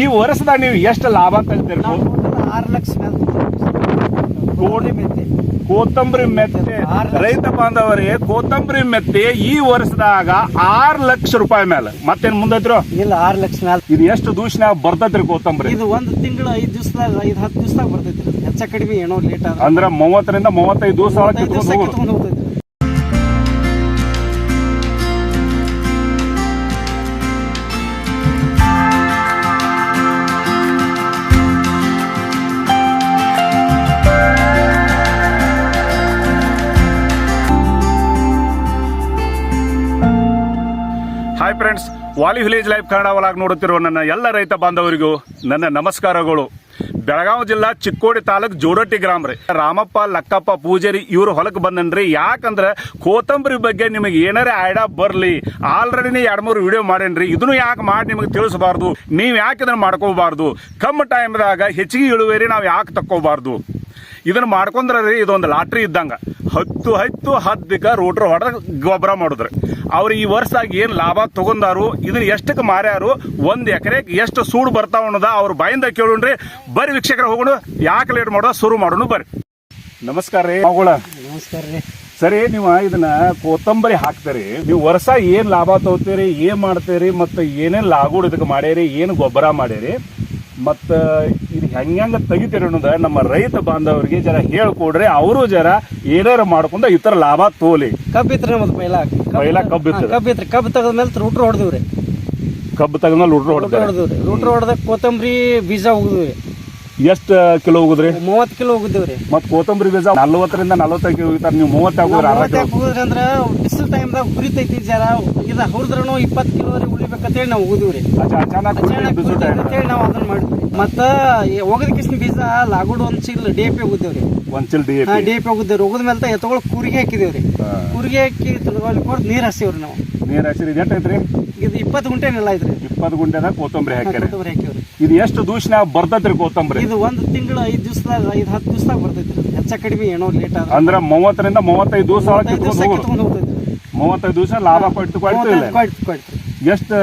ಈ ವರ್ಷದಾಗ ನೀವು ಎಷ್ಟು ಲಾಭ ಟೋಟಲ್ ಆರು ಲಕ್ಷ ಮೆತ್ತೆ. ಕೋತಂಬರಿ ಮೆತ್ತೆ. ರೈತ ಬಾಂಧವರಿಗೆ ಕೋತಂಬರಿ ಮೆತ್ತೆ ಈ ವರ್ಷದಾಗ ಆರ್ ಲಕ್ಷ ರೂಪಾಯಿ ಮೇಲೆ. ಮತ್ತೇನ್ ಮುಂದೈತ್ರು? ಇಲ್ಲ ಆರು ಲಕ್ಷ ಮೇಲೆ. ಇದು ಎಷ್ಟು ದೂಷಣ ಬರ್ತೈತ್ರಿ ಕೋತಂಬರಿ? ಇದು ಒಂದು ತಿಂಗಳು ಐದು ದಿವಸದಾಗ ಐದು ಹತ್ತು ದಿವಸದಾಗ ಬರ್ತೈತಿ. ಹೆಚ್ಚ ಕಡಿಮೆ ಏನೋ ಲೇಟ್ ಅಂದ್ರೆ ಅಂದ್ರ ಮೂವತ್ತರಿಂದ ಮೂವತ್ತೈದು ದಿವಸ hi friends Vali village life Kannada ಒಳಗೆ ನೋಡುತ್ತಿರುವ ನನ್ನ ಎಲ್ಲ ರೈತ ಬಾಂಧವರಿಗೂ ನನ್ನ ನಮಸ್ಕಾರಗಳು. ಬೆಳಗಾವಿ ಜಿಲ್ಲಾ ಚಿಕ್ಕೋಡಿ ತಾಲೂಕ್ ಜೋಡಟ್ಟಿ ಗ್ರಾಮ ರೀ. ರಾಮಪ್ಪ, ಲಕ್ಕಪ್ಪ, ಪೂಜಾರಿ ಇವರು ಹೊಲಕ್ಕೆ ಬಂದನ್ರಿ. ಯಾಕಂದ್ರೆ ಕೋತಂಬರಿ ಬಗ್ಗೆ ನಿಮಗೆ ಏನಾರೇ ಐಡಿಯಾ ಬರಲಿ ಆಲ್ರೆಡಿನೇ ಎರಡು ಮೂರು ವಿಡಿಯೋ ಮಾಡೇನ್ರಿ. ಇದನ್ನು ಯಾಕೆ ಮಾಡಿ ನಿಮಗೆ ತಿಳಿಸಬಾರ್ದು? ನೀವು ಯಾಕೆ ಇದನ್ನ ಮಾಡ್ಕೋಬಾರ್ದು? ಕಮ್ಮಿ ಟೈಮ್ದಾಗ ಹೆಚ್ಚಿಗೆ ಇಳುವರಿ ನಾವು ಯಾಕೆ ತಕ್ಕೋಬಾರ್ದು? ಇದನ್ನ ಮಾಡ್ಕೊಂಡ್ರೆ ರೀ ಇದೊಂದು ಲಾಟ್ರಿ ಇದ್ದಂಗ. ಹತ್ತು ಹತ್ತು ಹದ್ದಕ್ಕೆ ರೋಟ್ರ್ ಹೊಡೆದ ಗೊಬ್ಬರ ಮಾಡಿದ್ರು. ಅವ್ರು ಈ ವರ್ಷದಾಗ ಏನು ಲಾಭ ತಗೊಂಡಾರು ಇದನ್ನ ಎಷ್ಟಕ್ಕೆ ಮಾರ್ಯಾರು ಒಂದು ಎಕರೆಗೆ ಎಷ್ಟು ಸೂಡು ಬರ್ತಾವ ಅನ್ನೋದ ಅವ್ರ ಬಾಯಿಂದ ಕೇಳೋಣ್ರಿ ಬರ್ರಿ ವೀಕ್ಷಕರ ಹೋಗೋಣ ಯಾಕೆ ಲೇಟ್ ಮಾಡೋದ ಶುರು ಮಾಡೋಣ ಬರ್ರಿ. ನಮಸ್ಕಾರ ರೀ. ಮಗಳ. ನಮಸ್ಕಾರ ರೀ. ಸರಿ ನೀವು ಇದನ್ನ ಕೊತ್ತಂಬರಿ ಹಾಕ್ತೀರಿ. ನೀವು ವರ್ಷ ಏನು ಲಾಭ ತಗೋತೀರಿ ಏನು ಮಾಡ್ತೀರಿ ಮತ್ತೆ ಏನೇನು ಲಾಗೋಡ್ ಇದಕ್ಕೆ ಮಾಡ್ಯಾರಿ ಏನು ಗೊಬ್ಬರ ಮಾಡ್ಯಾರಿ ಮತ್ತ ಇದು ಹೆಂಗ ತೆಗಿತೀರಿ ಅನ್ನೋದು ನಮ್ಮ ರೈತ ಬಾಂಧವರಿಗೆ ಜರ ಹೇಳ್ಕೊಡ್ರಿ. ಅವರು ಜರ ಏನಾರ ಮಾಡ್ಕೊಂಡ ಈ ಥರ ಲಾಭ ತೋಲಿ. ಕಬ್ಬಿತ್ರಿ ನಮ್ದು ಪೈಲ ಪೈಲ ಕಬ್ಬ್ ಇತ್ತು. ಕಬ್ಬಿತ್ರಿ ಕಬ್ಬು ತೆಗೆದ ಮೇಲೆ ರೂಟ್ರ್ ಹೊಡೆದಿವ್ರಿ. ಕಬ್ಬು ತೆಗೆದ ಮೇಲೆ ರೂಟ್ರ್ ಹೊಡ್ತಾರೆ. ಹೊಡೆದಿವ್ರಿ. ರೂಟ್ರ್ ಹೊಡೆದ ಕೊತ್ತಂಬರಿ ಬೀಜ ಹೋಗಿದ್ವಿ ಎಷ್ಟ್ ಕಿಲೋ ಹೋಗುದ್ರಿ? ಮೂವತ್ತು ಕಿಲೋ ಹೋಗಿದ್ದೀವ್ರಿ. ಮತ್ ಕೋತಂಬರಿ ಬೀಜ ನಲ್ವತ್ತರಿಂದ ನಲ್ವತ್ತೈದು ಹೋಗಿತಾರ ನೀವು ಮೂವತ್ತು ಹಾಕೋದ್ರ ಅರ್ಧ ಕಿಲೋ ಹೋಗಿದ್ರಿ ಅಂದ್ರೆ ಬಿಸಿಲು ಟೈಮ್ದಾಗ ಹುರಿತೈತಿ ಜರ. ಇದು ಹುರಿದ್ರೂ ಇಪ್ಪತ್ತು ಕಿಲೋವರೆಗೆ ಉಳಿಬೇಕಂತೇಳಿ ನಾವು ಹೋಗಿದ್ವಿ ಅಚಾನಕ್. ಅಂತೇಳಿ ನಾವು ಅದನ್ನ ಮಾಡಿದ್ವಿ. ಮತ್ತ ಹೋಗದ ಕಿಸ್ನ ಬೀಜ ಲಾಗೋಡ್ ಒಂದ್ ಚೀಲ ಡಿ ಪಿ ಹೋಗಿದ್ದೇವ್ರಿ. ಒಂದ್ ಚಿಲ್ ಡಿ ಪಿ. ಹೋಗಿದ್ದೇವ್ರಿ. ಹೋಗದ ಮೇಲೆ ಎತ್ತಗಳು ಕುರಿಗೆ ಹಾಕಿದೇವ್ರಿ. ಕುರಿಗೆ ಹಾಕಿ ಕೊಟ್ಟು ನೀರ್ ಹಸಿವ್ರಿ ನಾವು. ನೀರ್ ಹಸಿರಿ ಇದು ಐತ್ರಿ ಇದು ಇಪ್ಪತ್ತು ಗುಂಟೆ ನೆಲ ಐತ್ರಿ. ಇಪ್ಪತ್ತು ಗುಂಟೆದಾಗ ಕೊತ್ತಂಬರಿ ಹಾಕ್ಯಾರ. ಕೊತ್ತಂಬರಿ ಹಾಕಿವ್ರಿ ಇದು ಎಷ್ಟು ದೂಷಣ ಬರ್ತೈತ್ರಿ ಕೊತ್ತಂಬರಿ? ಇದು ಒಂದು ತಿಂಗಳು ಐದು ದಿವಸದಾಗ ಐದು ಹತ್ತು ದಿವಸದಾಗ ಬರ್ತೈತಿ ರೀ. ಹೆಚ್ಚ ಕಡಿಮೆ ಏನೋ ಲೇಟ್ ಆದ್ರೆ. ಅಂದ್ರೆ ಮೂವತ್ತರಿಂದ ಮೂವತ್ತೈದು ದಿವಸ ಕಿತ್ಕೊಂಡು ಹೋಗ್ತೈತಿ ಮೂವತ್ತೈದು ದಿವಸ ಲಾಭ ಕೊಟ್ಟು ಎಷ್ಟು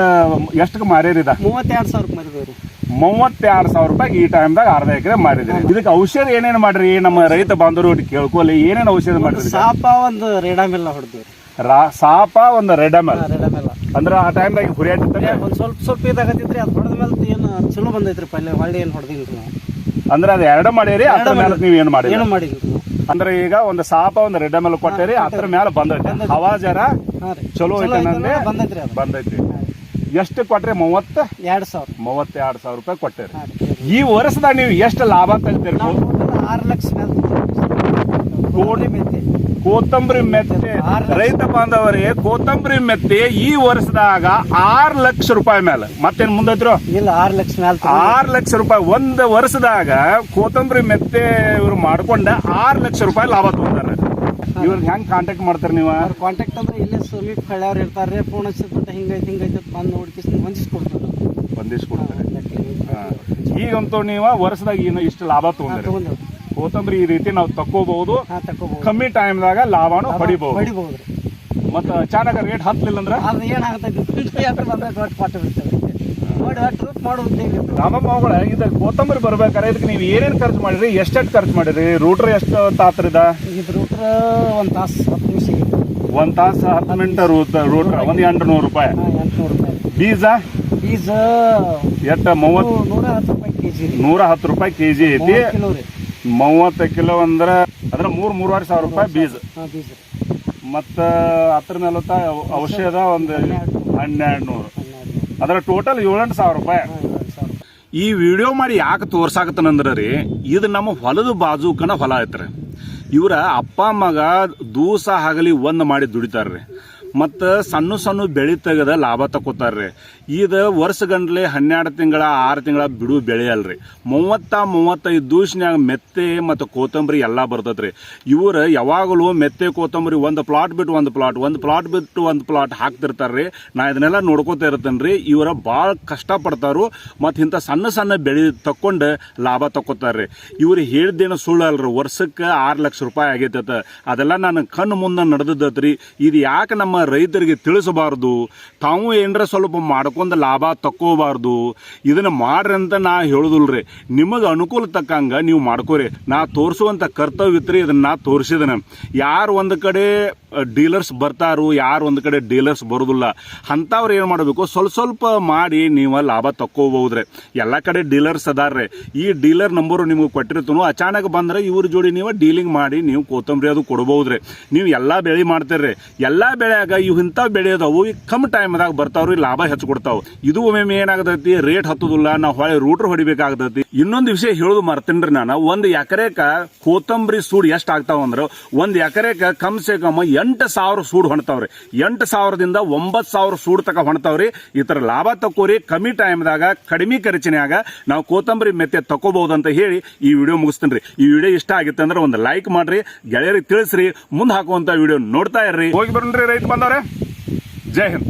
ಎಷ್ಟಕ್ಕೆ ಮಾರ್ಯಾರಿದ? ಮೂವತ್ತೆರಡು ಸಾವಿರಕ್ಕೆ ಮರಿದೇವ್ರಿ. ಮೂವತ್ತೆರಡು ಸಾವಿರ ರೂಪಾಯಿ ಈ ಟೈಮ್ದಾಗ ಅರ್ಧ ಎಕರೆ ಮಾಡಿದ್ರಿ ಇದಕ್ಕೆ ಔಷಧ ಏನೇನ್ ಮಾಡ್ರಿ? ನಮ್ಮ ರೈತ ಬಾಂಧವರು ಕೇಳ್ಕೊಳ್ಳಿ ಕೇಳ್ಕೊಲಿ ಏನೇನು ಔಷಧ ಮಾಡ್ರಿ? ಸಾಪ ಒಂದು ರೇಡಾಮಿಲ್ಲ ಹೊಡೆದೇವ್ರಿ. ರಾ- ಸಾಪ ಒಂದು ರೆಡಮಲ್ ರೇಡಾಮಿಲ್ಲ ಅಂದ್ರೆ ಆ ಟೈಮ್ದಾಗ ಹುರಿಯಾಟಿರ್ತಾನೆ ಒಂದು ಸ್ವಲ್ಪ ಸ್ವಲ್ಪ ಇದಾಗತ್ತಿತ್ರಿ ಅದು ಹೊಡೆದ ಮೇಲೆ ಏನು ಚಲೋ ಬಂದೈತ್ರಿ ಪಲ್ಯ ಹೊಳ್ಳಿ ಏನು ಹೊಡೆದಿಲ್ಲ ಅಂದ್ರೆ ಅದು ಎರಡು ಮಾಡಿರಿ ಅದ್ರ ಮೇಲೆ ನೀವು ಏನು ಮಾಡಿ ಏನು ಮಾಡಿಲ್ಲ ಅಂದ್ರೆ ಈಗ ಒಂದು ಸಾಪ ಒಂದು ರೆಡಮಲ್ ಕೊಟ್ಟಿರಿ ಅದ್ರ ಮೇಲೆ ಬಂದೈತಿ. ಹವಾ ಜರ ಚಲೋ ಐತೆ ಅಂದ್ರೆ ಬಂದೈತ್ರಿ ಬಂದೈತಿ. ಎಷ್ಟು ಕೊಟ್ರಿ? ಮೂವತ್ತ? ಎರಡು ಸಾವಿರ. ಮೂವತ್ತೆರಡು ಸಾವಿರ ರೂಪಾಯಿ ಕೊಟ್ಟಿರಿ. ಈ ವರ್ಷದಾಗ ನೀವು ಎಷ್ಟು ಲಾಭ ತೆಗಿತೀರಿ ಟೋಟಲ್ ಆರು ಲಕ್ಷ ಮೆತ್ತೆ ಕೋತಂಬರಿ ಮೆತ್ತೆ. ರೈತ ಬಾಂಧವರಿಗೆ ಕೋತಂಬರಿ ಮೆತ್ತೆ ಈ ವರ್ಷದಾಗ ಆರ್ ಲಕ್ಷ ರೂಪಾಯಿ ಮೇಲೆ. ಮತ್ತೇನ್ ಮುಂದೈತ್ರು? ಇಲ್ಲ ಆರು ಲಕ್ಷ ಆರ್ ಲಕ್ಷ ರೂಪಾಯಿ. ಒಂದ್ ವರ್ಷದಾಗ ಕೋತಂಬರಿ ಮೆತ್ತೆ ಇವ್ರು ಮಾಡ್ಕೊಂಡ ಆರ್ ಲಕ್ಷ ರೂಪಾಯಿ ಲಾಭ ತಗೊಂಡಾರ. ಇವ್ರಿಗೆ ಹೆಂಗ್ ಕಾಂಟ್ಯಾಕ್ಟ್ ಮಾಡ್ತಾರ ನೀವು? ಕಾಂಟ್ಯಾಕ್ಟ್ ಅಂದ್ರೆ ಇಲ್ಲೇ ಸಮೀಪ ಹಳ್ಳಿಯವ್ರು ಇರ್ತಾರೆ ಫೋನ್ ಹಚ್ಚಿಬಿಟ್ಟು ಹಿಂಗೈತೆ ಹಿಂಗೈತೆ ಬಂದು ನೋಡ್ಕಿಸ್ ಹೊಂದಿಸ್ಕೊಡ್ತಾರೆ ಬಂದಿಸ್ಕೊಡ್ತಾರೆ ಈಗಂತೂ ನೀವು ವರ್ಷದಾಗ ಏನು ಇಷ್ಟು ಲಾಭ ತಗೊಂಡ್ರಿ. ಕೋತಂಬರಿ ಈ ರೀತಿ ನಾವು ತಕ್ಕೋಬಹುದು. ಹಾ ಕಮ್ಮಿ ಟೈಮ್ದಾಗ ಲಾಭನು ಪಡಿಬಹುದು. ಹೊಡಿಬಹುದು ರೀ ಮತ್ತ ಅಚಾನಕ ರೇಟ್ ಹತ್ತಲಿಲ್ಲ ಅಂದ್ರೆ? ಅದು ಏನಾಗ್ತೈತಿ ಯಾತ್ರ ಬಂದ್ರೆ ನೋಡಿ ರೂಟ್ ಮಾಡೋದು ಇದು ಕೋತಂಬರಿ ಬರ್ಬೇಕಾರೆ ಇದಕ್ಕೆ ನೀವು ಏನೇನ್ ಖರ್ಚು ಮಾಡಿರಿ? ಎಷ್ಟೆಷ್ಟು ಖರ್ಚು ಮಾಡಿರಿ? ರೂಟ್ರ್ ಎಷ್ಟು ತಾತ್ರಿದ ಇದು? ರೂಟ್ರ ಒಂದು ತಾಸು ಹತ್ತು ನಿಮಿಷ ಒಂದ್ ತಾಸ ಹತ್ತು ಮಿನಿಟ್ ರೂಟ್ರ್ ಒಂದ್ ಎಂಟು ನೂರು ರೂಪಾಯಿ ಎಂಟುನೂರು ರೂಪಾಯಿ. ಬೀಜ? ಬೀಜ ಎಷ್ಟ ಮೂವತ್ತು? ನೂರ ಹತ್ತು ರೂಪಾಯಿ ಕೆ ಜಿ ರೀ. ನೂರ ಹತ್ತು ರೂಪಾಯಿ ಕೆಜಿ ಐತಿ. ಮೂವತ್ತು ಕಿಲೋ ರೀ. ಮೂವತ್ತು ಕಿಲೋ ಅಂದ್ರೆ ಅದ್ರ ಮೂರು ಮೂರುವರೆ ಸಾವಿರ ರೂಪಾಯಿ ಬೀಜ. ಮತ್ತು ಬೀಜ. ಮತ್ತ ಹತ್ತರ ನಲವತ್ತ ಔಷಧ ಒಂದು ಹನ್ನೆರಡು. ನೂರು ಅದ್ರ ಟೋಟಲ್ ಏಳೆಂಟು ಸಾವಿರ ರೂಪಾಯಿ. ಈ ವಿಡಿಯೋ ಮಾಡಿ ಯಾಕೆ ತೋರ್ಸಾಕತ್ತನಂದ್ರೆ ರೀ ಇದು ನಮ್ಮ ಹೊಲದ ಬಾಜುಕನ ಹೊಲ ಐತ್ರಿ. ಇವರ ಅಪ್ಪ ಮಗ ದೂಸ ಹಗಲಿ ಒಂದು ಮಾಡಿ ದುಡಿತಾರ್ರಿ. ಮತ್ತು ಸಣ್ಣ ಸಣ್ಣ ಬೆಳೆ ತೆಗೆದ ಲಾಭ ತಗೋತಾರ್ರಿ ಇದು ವರ್ಷಗಂಡ್ಲೆ ಹನ್ನೆರಡು ತಿಂಗಳ, ಆರು ತಿಂಗಳ ಬಿಡು ಬೆಳೆ ಅಲ್ರಿ. ಮೂವತ್ತ ಮೂವತ್ತೈದು ದೂಷನ್ಯಾಗ ಮೆತ್ತೆ ಮತ್ತು ಕೊತ್ತಂಬರಿ ಎಲ್ಲ ಬರ್ತೈತೆ ರೀ ಇವರು ಯಾವಾಗಲೂ ಮೆತ್ತೆ ಕೊತ್ತಂಬರಿ ಒಂದು ಪ್ಲಾಟ್ ಬಿಟ್ಟು ಒಂದು ಪ್ಲಾಟ್ ಒಂದು ಪ್ಲಾಟ್ ಬಿಟ್ಟು ಒಂದು ಪ್ಲಾಟ್ ಹಾಕ್ತಿರ್ತಾರ್ರಿ. ನಾ ಇದನ್ನೆಲ್ಲ ನೋಡ್ಕೋತಾ ರೀ ಇವರ ಭಾಳ ಕಷ್ಟಪಡ್ತಾರು. ಮತ್ತು ಇಂಥ ಸಣ್ಣ ಸಣ್ಣ ಬೆಳೆ ತಕ್ಕೊಂಡು ಲಾಭ ತಕ್ಕೋತಾರ್ರಿ. ಇವ್ರು ಹೇಳ್ದೇನು ಸುಳ್ಳು ಅಲ್ರಿ. ವರ್ಷಕ್ಕೆ ಆರು ಲಕ್ಷ ರೂಪಾಯಿ ಆಗೈತೈತೆ. ಅದೆಲ್ಲ ನಾನು ಕಣ್ಣು ಮುಂದೆ ನಡೆದದ್ರಿ. ಇದು ಯಾಕೆ ನಮ್ಮ ರೈತರಿಗೆ ತಿಳಿಸಬಾರ್ದು. ತಾವು ಏನರ ಸ್ವಲ್ಪ ಮಾಡ್ಕೊಂಡು ಲಾಭ ತಕ್ಕೋಬಾರ್ದು. ಇದನ್ನ ಮಾಡ್ರಿ ಅಂತ ನಾ ಹೇಳುದಿಲ್ರಿ. ನಿಮಗೆ ಅನುಕೂಲ ತಕ್ಕಂಗೆ ನೀವು ಮಾಡ್ಕೋರಿ. ನಾ ತೋರಿಸುವಂತ ಕರ್ತವ್ಯ ಇದನ್ನು ಇದನ್ನ ನಾ ತೋರಿಸಿದನ. ಯಾರು ಒಂದು ಕಡೆ ಡೀಲರ್ಸ್ ಬರ್ತಾರು, ಯಾರು ಒಂದು ಕಡೆ ಡೀಲರ್ಸ್ ಬರೋದಿಲ್ಲ. ಅಂಥವ್ರು ಏನು ಮಾಡಬೇಕು? ಸ್ವಲ್ಪ ಸ್ವಲ್ಪ ಮಾಡಿ ನೀವು ಲಾಭ ತಕ್ಕೋಬಹುದ್ರಿ. ಎಲ್ಲ ಕಡೆ ಡೀಲರ್ಸ್ ಅದಾರ್ರಿ. ಈ ಡೀಲರ್ ನಂಬರು ನಿಮಗೆ ಕೊಟ್ಟಿರ್ತನು, ಅಚಾನಕ್ ಬಂದ್ರೆ ಇವ್ರ ಜೋಡಿ ನೀವು ಡೀಲಿಂಗ್ ಮಾಡಿ, ನೀವು ಕೊತ್ತಂಬರಿ ಅದು ಕೊಡ್ಬೋದ್ರಿ ನೀವು ಎಲ್ಲ ಬೆಳೆ ಮಾಡ್ತೀರಿ ಎಲ್ಲ ಬೆಳೆಯಾಗ ಇವು ಇಂಥ ಬೆಳೆ ಅದಾವು, ಈ ಕಮ್ ಟೈಮ್ದಾಗ ಬರ್ತಾವ್ರಿ ಲಾಭ ಹೆಚ್ಚು ಕೊಡ್ತಾವ. ಇದು ಒಮ್ಮೆ ಏನಾಗತೈತಿ ರೇಟ್ ಹತ್ತುದಿಲ್ಲ, ನಾವು ಹೊಳೆ ರೂಟ್ರ್ ಹೊಡಿಬೇಕಾಗತೈತಿ. ಇನ್ನೊಂದು ವಿಷಯ ಹೇಳೋದು ಮರ್ತೇನ್ರಿ ನಾನು, ಒಂದು ಎಕರೆಕ ಕೋತಂಬರಿ ಸೂಡ್ ಎಷ್ಟು ಆಗ್ತಾವ ಅಂದ್ರೆ, ಒಂದು ಎಕರೆಕ ಕಮ್ ಸೆ ಕಮ್ ಎಂಟು ಸಾವಿರ ಸೂಡ್ ಹೊಣ್ತಾವ್ರಿ ಎಂಟು ಸಾವಿರದಿಂದ ಒಂಬತ್ತು ಸಾವಿರ ಸೂಡ್ ತಕ ಹೊಣ್ತಾವ್ರಿ ಈ ತರ ಲಾಭ ತಕೋರಿ ಕಮ್ಮಿ ಟೈಮ್ದಾಗ ಕಡಿಮೆ ಖರ್ಚಿನಾಗ ನಾವು ಕೋತಂಬರಿ ಮೆತ್ತೆ ತಕೋಬಹುದು ಅಂತ ಹೇಳಿ ಈ ವಿಡಿಯೋ ಮುಗಿಸ್ತೇನೆ ಈ ವಿಡಿಯೋ ಇಷ್ಟ ಆಗಿತ್ತು ಅಂದ್ರೆ ಒಂದು ಲೈಕ್ ಮಾಡ್ರಿ. ಗೆಳೆಯರಿಗೆ ತಿಳಿಸ್ರಿ. ಮುಂದೆ ಹಾಕುವಂತ ವಿಡಿಯೋ ನೋಡ್ತಾ ಇರ್ರಿ. ಹೋಗಿ ಬರ್ರಿ ರೈತ అందరే జై హింద్